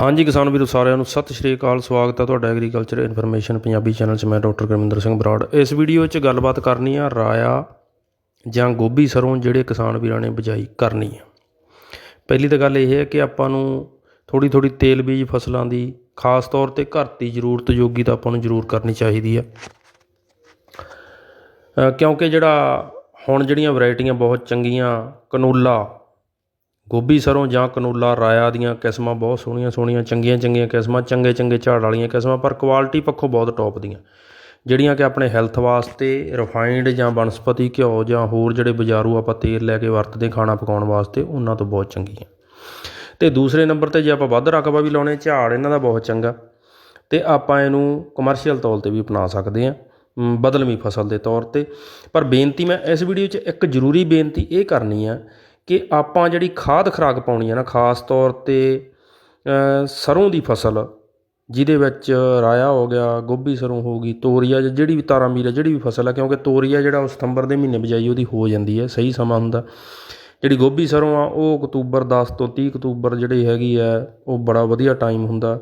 ਹਾਂਜੀ ਕਿਸਾਨ ਵੀਰੋ, ਸਾਰਿਆਂ ਨੂੰ ਸਤਿ ਸ਼੍ਰੀ ਅਕਾਲ, ਸਵਾਗਤ ਹੈ ਤੁਹਾਡਾ ਐਗਰੀਕਲਚਰ ਇਨਫੋਰਮੇਸ਼ਨ ਪੰਜਾਬੀ ਚੈਨਲ 'ਚ ਮੈਂ ਡਾਕਟਰ ਗੁਰਮਿੰਦਰ ਸਿੰਘ ਬਰਾੜ। ਇਸ ਵੀਡੀਓ 'ਚ ਗੱਲਬਾਤ ਕਰਨੀ ਆ ਰਾਇਆ ਜਾਂ ਗੋਭੀ ਸਰੋਂ ਜਿਹੜੇ ਕਿਸਾਨ ਵੀਰਾਂ ਨੇ ਬਿਜਾਈ ਕਰਨੀ ਆ। ਪਹਿਲੀ ਤਾਂ ਗੱਲ ਇਹ ਹੈ ਕਿ ਆਪਾਂ ਨੂੰ ਥੋੜੀ ਥੋੜੀ ਤੇਲ ਬੀਜ ਫਸਲਾਂ ਦੀ ਖਾਸ ਤੌਰ ਤੇ ਘਰ ਦੀ ਜ਼ਰੂਰਤ ਜੋਗੀ ਤਾਂ ਆਪਾਂ ਨੂੰ ਜ਼ਰੂਰ ਕਰਨੀ ਚਾਹੀਦੀ ਆ। ਕਿਉਂਕਿ ਜਿਹੜਾ ਹੁਣ ਜਿਹੜੀਆਂ ਵੈਰਾਈਟੀਆਂ ਬਹੁਤ ਚੰਗੀਆਂ, ਕਨੋਲਾ ਗੋਭੀ ਸਰ੍ਹੋਂ ਜਾਂ ਕਨੋਲਾ, ਰਾਇਆ ਦੀਆਂ ਕਿਸਮਾਂ ਬਹੁਤ ਸੋਹਣੀਆਂ ਸੋਹਣੀਆਂ, ਚੰਗੀਆਂ ਚੰਗੀਆਂ ਕਿਸਮਾਂ, ਚੰਗੇ ਚੰਗੇ ਝਾੜ ਵਾਲੀਆਂ ਕਿਸਮਾਂ, ਪਰ ਕੁਆਲਿਟੀ ਪੱਖੋਂ ਬਹੁਤ ਟੌਪ ਦੀਆਂ। ਜਿਹੜੀਆਂ ਕਿ ਆਪਣੇ ਹੈਲਥ ਵਾਸਤੇ ਰਿਫਾਈਨਡ ਜਾਂ ਬਨਸਪਤੀ ਘਿਓ ਜਾਂ ਹੋਰ ਜਿਹੜੇ ਬਾਜ਼ਾਰੂ ਆਪਾਂ ਤੇਲ ਲੈ ਕੇ ਵਰਤਦੇ ਖਾਣਾ ਪਕਾਉਣ ਵਾਸਤੇ, ਉਹਨਾਂ ਤੋਂ ਬਹੁਤ ਚੰਗੀਆਂ। ਤੇ ਦੂਸਰੇ ਨੰਬਰ ਤੇ ਜੇ ਆਪਾਂ ਵੱਧ ਰਕਬਾ ਵੀ ਲਾਉਣੇ, ਝਾੜ ਇਹਨਾਂ ਦਾ ਬਹੁਤ ਚੰਗਾ। ਤੇ ਆਪਾਂ ਇਹਨੂੰ ਕਮਰਸ਼ੀਅਲ ਤੌਰ ਤੇ ਵੀ ਅਪਣਾ ਸਕਦੇ ਹਾਂ ਬਦਲਵੀਂ ਫਸਲ ਦੇ ਤੌਰ ਤੇ। ਪਰ ਬੇਨਤੀ ਮੈਂ ਇਸ ਵੀਡੀਓ 'ਚ ਇੱਕ ਜ਼ਰੂਰੀ ਬੇਨਤੀ ਇਹ ਕਰਨੀ ਆ ਕਿ ਆਪਾਂ ਜਿਹੜੀ ਖਾਦ ਖੁਰਾਕ ਪਾਉਣੀ ਹੈ ਨਾ, ਖਾਸ ਤੌਰ ਤੇ ਸਰ੍ਹੋਂ ਦੀ ਫਸਲ, ਜਿਹਦੇ ਵਿੱਚ ਰਾਇਆ ਹੋ ਗਿਆ, ਗੋਭੀ ਸਰੋਂ ਹੋ ਗਈ, ਤੋਰੀਆ ਜਿਹੜੀ ਵੀ ਤਾਰਾ ਮੀਰਾ, ਜਿਹੜੀ ਵੀ ਫਸਲ ਆ, ਕਿਉਂਕਿ ਤੋਰੀਆ ਜਿਹੜਾ ਉਹ ਸਤੰਬਰ ਦੇ ਮਹੀਨੇ ਬਿਜਾਈ ਉਹਦੀ ਹੋ ਜਾਂਦੀ ਹੈ ਸਹੀ ਸਮਾਂ ਹੁੰਦਾ। ਜਿਹੜੀ ਗੋਭੀ ਸਰੋਂ ਆ, ਉਹ ਅਕਤੂਬਰ 10 ਤੋਂ 30 ਅਕਤੂਬਰ ਜਿਹੜੀ ਹੈਗੀ ਹੈ ਉਹ ਬੜਾ ਵਧੀਆ ਟਾਈਮ ਹੁੰਦਾ।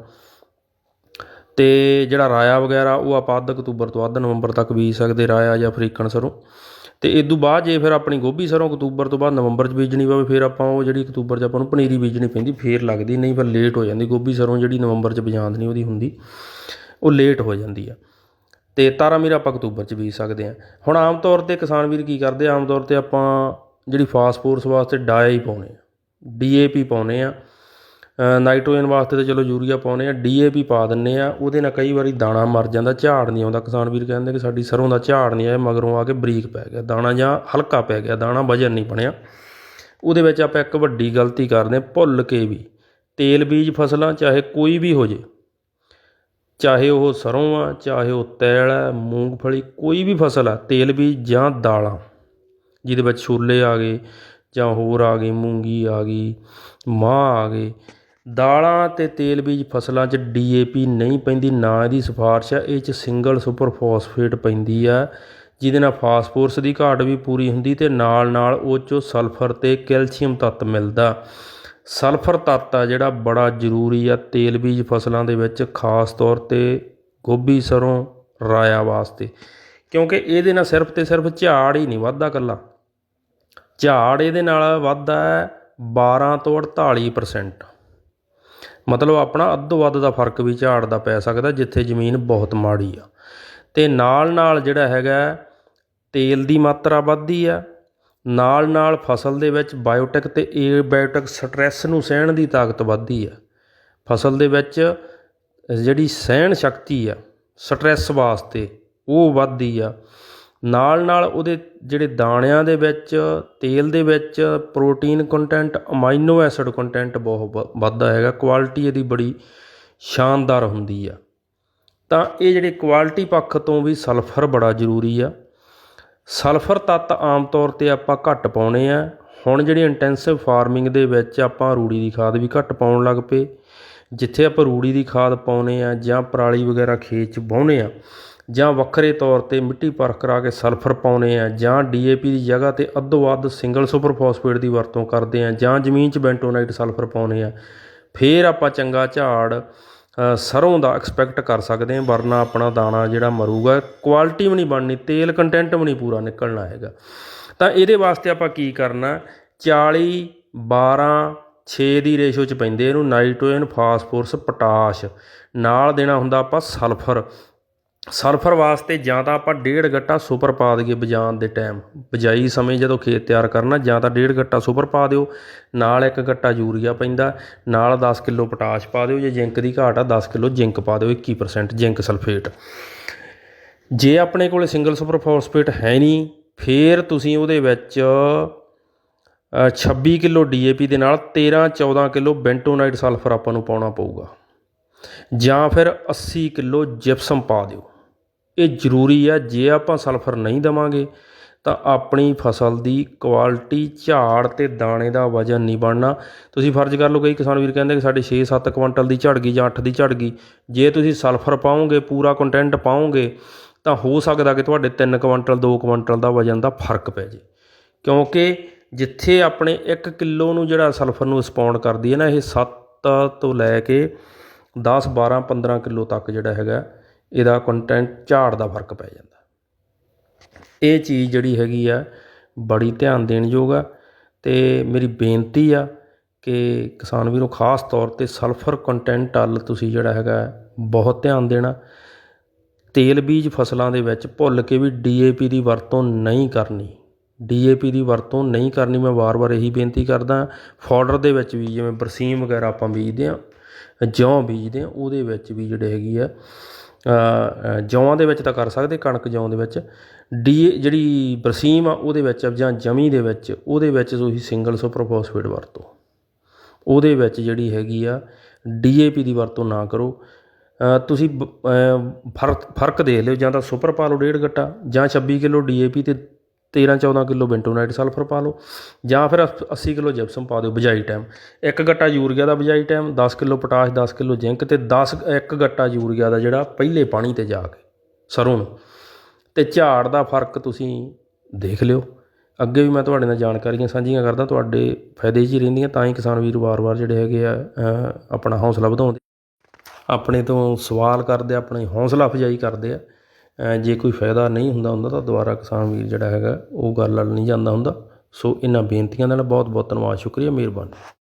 ਤੇ ਜਿਹੜਾ ਰਾਇਆ ਵਗੈਰਾ, ਉਹ ਆਪਾਂ ਅੱਧ ਅਕਤੂਬਰ ਤੋਂ ਅੱਧ ਨਵੰਬਰ ਤੱਕ ਬੀਜ ਸਕਦੇ, ਰਾਇਆ ਜਾਂ ਅਫਰੀਕਨ ਸਰੋਂ। ਅਤੇ ਇਹ ਤੋਂ ਬਾਅਦ ਜੇ ਫਿਰ ਆਪਣੀ ਗੋਭੀ ਸਰੋਂ ਅਕਤੂਬਰ ਤੋਂ ਬਾਅਦ ਨਵੰਬਰ 'ਚ ਬੀਜਣੀ ਪਵੇ, ਫਿਰ ਆਪਾਂ ਉਹ ਜਿਹੜੀ ਅਕਤੂਬਰ 'ਚ ਆਪਾਂ ਨੂੰ ਪਨੀਰੀ ਬੀਜਣੀ ਪੈਂਦੀ, ਫਿਰ ਲੱਗਦੀ, ਨਹੀਂ ਪਰ ਲੇਟ ਹੋ ਜਾਂਦੀ। ਗੋਭੀ ਸਰ੍ਹੋਂ ਜਿਹੜੀ ਨਵੰਬਰ 'ਚ ਬਜਾਂਦ ਨਹੀਂ ਉਹਦੀ ਹੁੰਦੀ, ਉਹ ਲੇਟ ਹੋ ਜਾਂਦੀ ਆ। ਅਤੇ ਤਾਰਾ ਮੀਰਾ ਆਪਾਂ ਅਕਤੂਬਰ 'ਚ ਬੀਜ ਸਕਦੇ ਹਾਂ ਹੁਣ ਆਮ ਤੌਰ ਤੇ ਕਿਸਾਨ ਵੀਰ ਕੀ ਕਰਦੇ ਆਮ ਤੌਰ ਤੇ ਆਪਾਂ ਜਿਹੜੀ ਫਾਸਫੋਰਸ ਵਾਸਤੇ ਡਾਇਆ ਹੀ ਪਾਉਨੇ ਡੀ ਏ ਪੀ ਪਾਉਂਦੇ ਹਾਂ ਨਾਈਟ੍ਰੋਜਨ ਵਾਸਤੇ ਤਾਂ ਚਲੋ ਯੂਰੀਆ ਪਾਉਨੇ ਆ ਡੀਏਪੀ ਪਾ ਦਿੰਦੇ ਆ, ਉਹਦੇ ਨਾਲ ਕਈ ਵਾਰੀ ਦਾਣਾ ਮਰ ਜਾਂਦਾ, ਝਾੜ ਨਹੀਂ ਆਉਂਦਾ। ਕਿਸਾਨ ਵੀਰ ਕਹਿੰਦੇ ਕਿ ਸਾਡੀ ਸਰੋਂ ਦਾ ਝਾੜ ਨਹੀਂ ਆਇਆ, ਮਗਰੋਂ ਆ ਕੇ ਬਰੀਕ ਪੈ ਗਿਆ, ਦਾਣਾ ਜਾਂ ਹਲਕਾ ਪੈ ਗਿਆ, ਦਾਣਾ ਵਜਨ ਨਹੀਂ ਬਣਿਆ। ਉਹਦੇ ਵਿੱਚ ਆਪਾਂ ਇੱਕ ਵੱਡੀ ਗਲਤੀ ਕਰਦੇ ਭੁੱਲ ਕੇ ਵੀ। ਤੇਲ ਬੀਜ ਫਸਲਾਂ, ਚਾਹੇ ਕੋਈ ਵੀ ਹੋ ਜੇ, ਚਾਹੇ ਉਹ ਸਰੋਂ ਆ, ਚਾਹੇ ਉਹ ਤੈਲ ਹੈ ਮੂੰਗਫਲੀ, ਕੋਈ ਵੀ ਫਸਲ ਆ, ਤੇਲ ਬੀਜ ਜਾਂ ਦਾਲਾਂ, ਜਿਹਦੇ ਵਿੱਚ ਛੋਲੇ ਆ ਗਏ ਜਾਂ ਹੋਰ ਆ ਗਏ, ਮੂੰਗੀ ਆ ਗਈ, ਮਾਂਹ ਆ ਗਏ ਦਾਲਾਂ ਅਤੇ ਤੇਲ ਬੀਜ ਫਸਲਾਂ 'ਚ ਡੀ ਏ ਪੀ ਨਹੀਂ ਪੈਂਦੀ, ਨਾ ਇਹਦੀ ਸਿਫਾਰਿਸ਼ ਆ। ਇਹ 'ਚ ਸਿੰਗਲ ਸੁਪਰ ਫਾਸਫੇਟ ਪੈਂਦੀ ਆ, ਜਿਹਦੇ ਨਾਲ ਫਾਸਫੋਰਸ ਦੀ ਘਾਟ ਵੀ ਪੂਰੀ ਹੁੰਦੀ ਅਤੇ ਨਾਲ ਨਾਲ ਉਹ 'ਚੋਂ ਸਲਫਰ ਅਤੇ ਕੈਲਸ਼ੀਅਮ ਤੱਤ ਮਿਲਦਾ। ਸਲਫਰ ਤੱਤ ਆ ਜਿਹੜਾ ਬੜਾ ਜ਼ਰੂਰੀ ਆ ਤੇਲ ਬੀਜ ਫਸਲਾਂ ਦੇ ਵਿੱਚ, ਖਾਸ ਤੌਰ ਤੇ ਗੋਭੀ, ਸਰੋਂ, ਰਾਇਆ ਵਾਸਤੇ। ਕਿਉਂਕਿ ਇਹਦੇ ਨਾਲ ਸਿਰਫ ਤੇ ਸਿਰਫ ਝਾੜ ਹੀ ਨਹੀਂ ਵੱਧਦਾ ਕੱਲਾ ਝਾੜ ਇਹਦੇ ਨਾਲ ਵੱਧਦਾ ਹੈ 12 ਤੋਂ 48% ਮਤਲਬ ਆਪਣਾ ਅੱਧੋ ਵੱਧ ਦਾ ਫ਼ਰਕ ਵੀ ਝਾੜ ਦਾ ਪੈ ਸਕਦਾ ਜਿੱਥੇ ਜ਼ਮੀਨ ਬਹੁਤ ਮਾੜੀ ਆ। ਅਤੇ ਨਾਲ ਨਾਲ ਜਿਹੜਾ ਹੈਗਾ, ਤੇਲ ਦੀ ਮਾਤਰਾ ਵੱਧਦੀ ਆ। ਨਾਲ ਨਾਲ ਫਸਲ ਦੇ ਵਿੱਚ ਬਾਇਓਟਿਕ ਤੇ ਏਬਾਇਓਟਿਕ ਸਟ੍ਰੈਸ ਨੂੰ ਸਹਿਣ ਦੀ ਤਾਕਤ ਵੱਧਦੀ ਆ। ਫਸਲ ਦੇ ਵਿੱਚ ਜਿਹੜੀ ਸਹਿਣ ਸ਼ਕਤੀ ਆ, ਸਟ੍ਰੈਸ ਵਾਸਤੇ ਉਹ ਵੱਧਦੀ ਆ। ਨਾਲ ਨਾਲ ਉਹਦੇ ਜਿਹੜੇ ਦਾਣਿਆਂ ਦੇ ਵਿੱਚ, ਤੇਲ ਦੇ ਵਿੱਚ protein content amino acid content ਬਹੁਤ ਵ- ਵੱਧਦਾ ਹੈਗਾ ਕੁਆਲਿਟੀ ਇਹਦੀ ਬੜੀ ਸ਼ਾਨਦਾਰ ਹੁੰਦੀ ਆ। ਤਾਂ ਇਹ ਜਿਹੜੇ ਕੁਆਲਿਟੀ ਪੱਖ ਤੋਂ ਵੀ ਸਲਫਰ ਬੜਾ ਜ਼ਰੂਰੀ ਆ। ਸਲਫਰ ਤੱਤ ਆਮ ਤੌਰ ਤੇ ਆਪਾਂ ਘੱਟ ਪਾਉਣੇ ਆ। ਹੁਣ ਜਿਹੜੀ ਇੰਟੈਂਸਿਵ ਫਾਰਮਿੰਗ ਦੇ ਵਿੱਚ ਆਪਾਂ ਰੂੜੀ ਦੀ ਖਾਦ ਵੀ ਘੱਟ ਪਾਉਣ ਲੱਗ ਪਏ। ਜਿੱਥੇ ਆਪਾਂ ਰੂੜੀ ਦੀ ਖਾਦ ਪਾਉਨੇ ਆ ਜਾਂ ਪਰਾਲੀ ਵਗੈਰਾ ਖੇਤ 'ਚ ਵਾਹੁੰਦੇ ਆ ਜਾਂ ਵੱਖਰੇ ਤੌਰ ਤੇ ਮਿੱਟੀ ਪਰਖ ਕਰਾ ਕੇ ਸਲਫਰ ਪਾਉਂਦੇ ਹਾਂ ਜਾਂ ਡੀ ਏ ਪੀ ਦੀ ਜਗ੍ਹਾ ਤੇ ਅੱਧੋ ਅੱਧ ਸਿੰਗਲ ਸੁਪਰ ਫਾਸਫੇਟ ਦੀ ਵਰਤੋਂ ਕਰਦੇ ਹਾਂ ਜਾਂ ਜ਼ਮੀਨ 'ਚ ਬੈਂਟੋਨਾਈਟ ਸਲਫਰ ਪਾਉਂਦੇ ਹਾਂ ਫੇਰ ਆਪਾਂ ਚੰਗਾ ਝਾੜ ਅ, ਸਰੋਂ ਦਾ ਐਕਸਪੈਕਟ ਕਰ ਸਕਦੇ ਹਾਂ ਵਰਨਾ ਆਪਣਾ ਦਾਣਾ ਜਿਹੜਾ ਮਰੂਗਾ ਕੁਆਲਿਟੀ ਵੀ ਨਹੀਂ ਬਣਨੀ ਤੇਲ ਕੰਟੈਂਟ ਵੀ ਨਹੀਂ ਪੂਰਾ ਨਿਕਲਣਾ ਹੈਗਾ। ਤਾਂ ਇਹਦੇ ਵਾਸਤੇ ਆਪਾਂ ਕੀ ਕਰਨਾ 40 12 6 ਦੀ ਰੇਸ਼ੋ ਚ ਪੈਂਦੇ ਇਹਨੂੰ ਨਾਈਟ੍ਰੋਜਨ ਫਾਸਫੋਰਸ ਪੋਟਾਸ਼ ਨਾਲ ਦੇਣਾ ਹੁੰਦਾ ਆਪਾਂ ਸਲਫਰ। ਸਲਫਰ ਵਾਸਤੇ ਜਾਂ ਤਾਂ ਆਪਾਂ ਡੇਢ ਗੱਟਾ ਸੁਪਰ ਪਾ ਦਈਏ ਬਜਾਨ ਦੇ ਟਾਈਮ। ਬਜਾਈ ਸਮੇਂ ਜਦੋਂ ਖੇਤ ਤਿਆਰ ਕਰਨਾ ਜਾਂ ਤਾਂ ਡੇਢ ਗੱਟਾ ਸੁਪਰ ਪਾ ਦਿਓ ਨਾਲ ਇੱਕ ਗੱਟਾ ਯੂਰੀਆ ਪੈਂਦਾ ਨਾਲ 10 ਕਿਲੋ ਪੋਟਾਸ਼ ਪਾ ਦਿਓ ਜੇ ਜ਼ਿੰਕ ਦੀ ਘਾਟ ਆ 10 ਕਿਲੋ ਜ਼ਿੰਕ ਪਾ ਦਿਓ 21% ਜ਼ਿੰਕ ਸਲਫੇਟ। ਜੇ ਆਪਣੇ ਕੋਲੇ ਸਿੰਗਲ ਸੁਪਰ ਫਾਸਫੇਟ ਹੈ ਨਹੀਂ ਫੇਰ ਤੁਸੀਂ ਉਹਦੇ ਵਿੱਚ ਅ, 26 ਕਿਲੋ ਡੀਏਪੀ ਦੇ ਨਾਲ 13 14 ਕਿਲੋ ਬੈਂਟੋਨਾਈਟ ਸਲਫਰ ਆਪਾਂ ਨੂੰ ਪਾਉਣਾ ਪਊਗਾ। ਜਾਂ ਫਿਰ 80 ਕਿਲੋ ਜਿਪਸਮ ਪਾ ਦਿਓ। ਇਹ ਜ਼ਰੂਰੀ ਆ, ਜੇ ਆਪਾਂ ਸਲਫਰ ਨਹੀਂ ਦੇਵਾਂਗੇ, ਤਾਂ ਆਪਣੀ ਫਸਲ ਦੀ ਕੁਆਲਿਟੀ, ਝਾੜ ਤੇ ਦਾਣੇ ਦਾ ਵਜਨ ਨਹੀਂ ਬਣਨਾ। ਤੁਸੀਂ ਫਰਜ਼ ਕਰ ਲਓ ਕਈ ਕਿਸਾਨ ਵੀਰ ਕਹਿੰਦੇ ਕਿ ਸਾਡੇ 6-7 ਕੁਇੰਟਲ ਦੀ ਝੜ ਗਈ ਜਾਂ 8 ਦੀ ਝੜ ਗਈ। ਜੇ ਤੁਸੀਂ ਸਲਫਰ ਪਾਓਗੇ ਪੂਰਾ ਕੰਟੈਂਟ ਪਾਓਗੇ ਤਾਂ ਹੋ ਸਕਦਾ ਕਿ ਤੁਹਾਡੇ 3 ਕੁਇੰਟਲ 2 ਕੁਇੰਟਲ ਦਾ ਵਜਨ ਦਾ ਫ਼ਰਕ ਪੈ ਜੇ। ਕਿਉਂਕਿ ਜਿੱਥੇ ਆਪਣੇ 1 ਕਿਲੋ ਨੂੰ ਜਿਹੜਾ ਸਲਫਰ ਨੂੰ ਰਿਸਪੌਂਡ ਕਰਦੀ ਹੈ ਨਾ, ਇਹ 7 ਤੋਂ ਲੈ ਕੇ 10 12 15 ਕਿਲੋ ਤੱਕ ਜਿਹੜਾ ਹੈਗਾ ਇਹਦਾ ਕੰਟੈਂਟ ਝਾੜ ਦਾ ਫ਼ਰਕ ਪੈ ਜਾਂਦਾ। ਇਹ ਚੀਜ਼ ਜਿਹੜੀ ਹੈਗੀ ਆ, ਬੜੀ ਧਿਆਨ ਦੇਣ ਯੋਗ ਆ ਤੇ ਮੇਰੀ ਬੇਨਤੀ ਆ ਕਿ ਕਿਸਾਨ ਵੀਰੋ, ਖਾਸ ਤੌਰ ਤੇ ਸਲਫਰ ਕੰਟੈਂਟ ਵੱਲ ਤੁਸੀਂ ਜਿਹੜਾ ਹੈਗਾ, ਬਹੁਤ ਧਿਆਨ ਦੇਣਾ। ਤੇਲ ਬੀਜ ਫਸਲਾਂ ਦੇ ਵਿੱਚ ਭੁੱਲ ਕੇ ਵੀ ਡੀਏਪੀ ਦੀ ਵਰਤੋਂ ਨਹੀਂ ਕਰਨੀ। ਡੀਏਪੀ ਦੀ ਵਰਤੋਂ ਨਹੀਂ ਕਰਨੀ, ਮੈਂ ਵਾਰ-ਵਾਰ ਇਹੀ ਬੇਨਤੀ ਕਰਦਾ। ਫਾਡਰ ਦੇ ਵਿੱਚ ਵੀ ਜਿਵੇਂ ਬਰਸੀਮ ਵਗੈਰਾ ਆਪਾਂ ਬੀਜਦੇ ਆ ਜੌਂ ਬੀਜਦੇ ਆ ਉਹਦੇ ਵਿੱਚ ਵੀ ਜਿਹੜੇ ਹੈਗੀ ਆ ਜੌਂਆਂ ਦੇ ਵਿੱਚ ਤਾਂ ਕਰ ਸਕਦੇ ਕਣਕ ਜੌਂ ਦੇ ਵਿੱਚ। ਡੀ ਜਿਹੜੀ ਬਰਸੀਮ ਆ ਉਹਦੇ ਵਿੱਚ ਜਾਂ ਜਮੀ ਦੇ ਵਿੱਚ ਉਹਦੇ ਵਿੱਚ ਤੁਸੀਂ ਸਿੰਗਲ ਸੁਪਰ ਫਾਸਫੇਟ ਵਰਤੋ। ਉਹਦੇ ਵਿੱਚ ਜਿਹੜੀ ਹੈਗੀ ਆ ਡੀਏਪੀ ਦੀ ਵਰਤੋਂ ਨਾ ਕਰੋ। ਤੁਸੀਂ ਬ- ਅ, ਫ਼ਰਕ ਫ਼ਰਕ ਦੇਖ ਲਿਓ ਜਾਂ ਤਾਂ ਸੁਪਰ ਪਾ ਡੇਢ ਗੱਟਾ ਜਾਂ 26 ਕਿਲੋ ਡੀਏਪੀ ਤੇ 13 14 ਕਿਲੋ ਬੈਂਟੋਨਾਈਟ ਸਲਫਰ ਪਾ ਲਓ, ਜਾਂ ਫਿਰ 80 ਕਿਲੋ ਜਿਪਸਮ ਪਾ ਦਿਓ ਬਜਾਈ ਟਾਈਮ ਇੱਕ ਗੱਟਾ ਯੂਰੀਆ ਦਾ ਬਜਾਈ time 10 kilo potash 10 kilo zinc ਤੇ 10 ਇੱਕ ਗੱਟਾ ਯੂਰੀਆ ਦਾ ਜਿਹੜਾ ਪਹਿਲੇ ਪਾਣੀ ਤੇ ਜਾ ਕੇ, ਸਰੋਂ ਨੂੰ। ਤੇ ਝਾੜ ਦਾ ਫ਼ਰਕ ਤੁਸੀਂ ਦੇਖ ਲਿਓ। ਅੱਗੇ ਵੀ ਮੈਂ ਤੁਹਾਡੇ ਨਾਲ ਜਾਣਕਾਰੀਆਂ ਸਾਂਝੀਆਂ ਕਰਦਾ, ਤੁਹਾਡੇ ਫਾਇਦੇ 'ਚ ਹੀ ਰਹਿੰਦੀਆਂ, ਤਾਂ ਹੀ ਕਿਸਾਨ ਵੀਰ ਵਾਰ-ਵਾਰ ਜਿਹੜੇ ਹੈਗੇ ਆ ਆਪਣਾ ਹੌਸਲਾ ਵਧਾਉਂਦੇ। ਆਪਣੇ ਤੋਂ ਸਵਾਲ ਕਰਦੇ ਆਪਣੇ ਆਪਣੀ ਹੌਸਲਾ ਅਫਜਾਈ ਕਰਦੇ ਆ। ਜੇ ਕੋਈ ਫਾਇਦਾ ਨਹੀਂ ਹੁੰਦਾ ਹੁੰਦਾ ਤਾਂ ਦੁਬਾਰਾ ਕਿਸਾਨ ਵੀਰ ਜਿਹੜਾ ਹੈਗਾ, ਉਹ ਗੱਲ ਵੱਲ ਨਹੀਂ ਜਾਂਦਾ ਹੁੰਦਾ। ਸੋ ਇਹਨਾਂ ਬੇਨਤੀਆਂ ਨਾਲ ਬਹੁਤ ਬਹੁਤ ਧੰਨਵਾਦ। ਸ਼ੁਕਰੀਆ, ਮਿਹਰਬਾਨੀ।